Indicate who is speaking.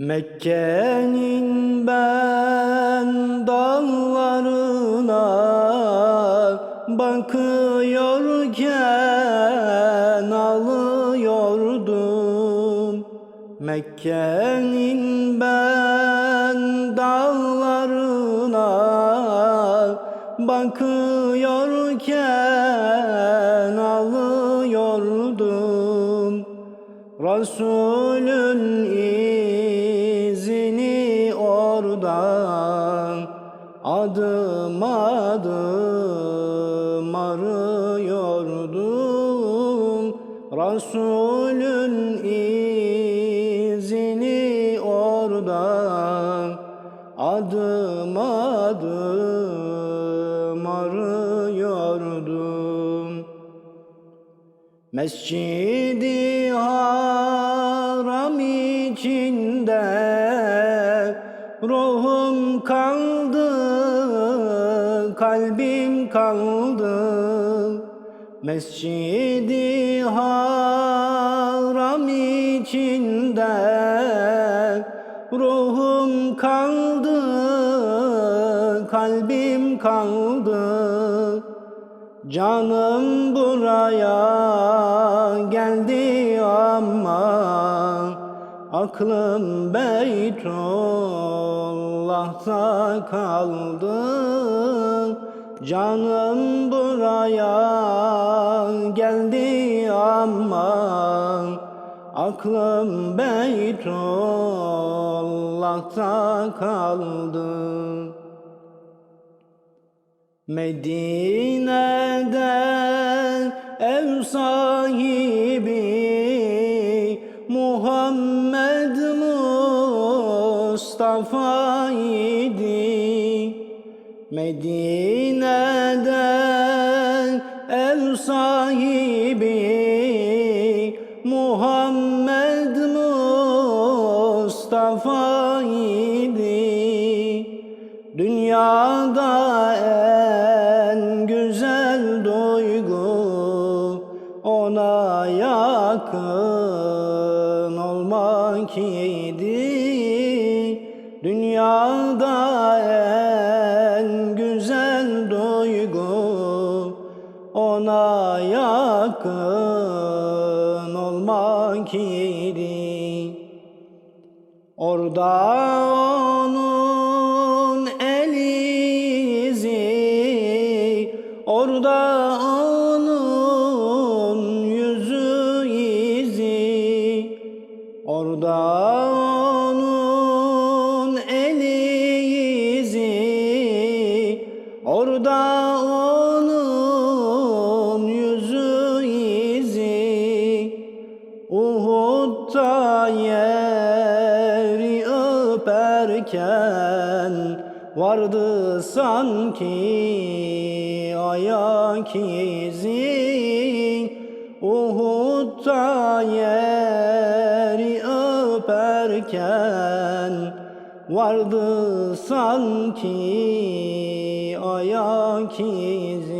Speaker 1: Mekke'nin ben dağlarına bakıyorken ağlıyordum. Mekke'nin ben dağlarına bakıyorken ağlıyordum. Resulün adım adım arıyordum. Resulün izini oradan adım adım arıyordum. Mescidi haram içinde ruhum kaldı, kalbim kaldı. Mescidi haram içinde ruhum kaldı, kalbim kaldı. Canım buraya geldi ama aklım Beytullah'ta kaldı. Canım buraya geldi ama aklım Beytullah'ta kaldı. Medine'de Medine'de ev sahibi Muhammed Mustafa idi. Dünyada en güzel duygu ona yakın olmak idi. Dünyada yakın olmak idi. Orada onun el izi, orada onun yüzü izi, orada onun el izi, orada onun Uhud'da yeri öperken vardı sanki ayak izi. Uhud'da yeri öperken vardı sanki ayak izi.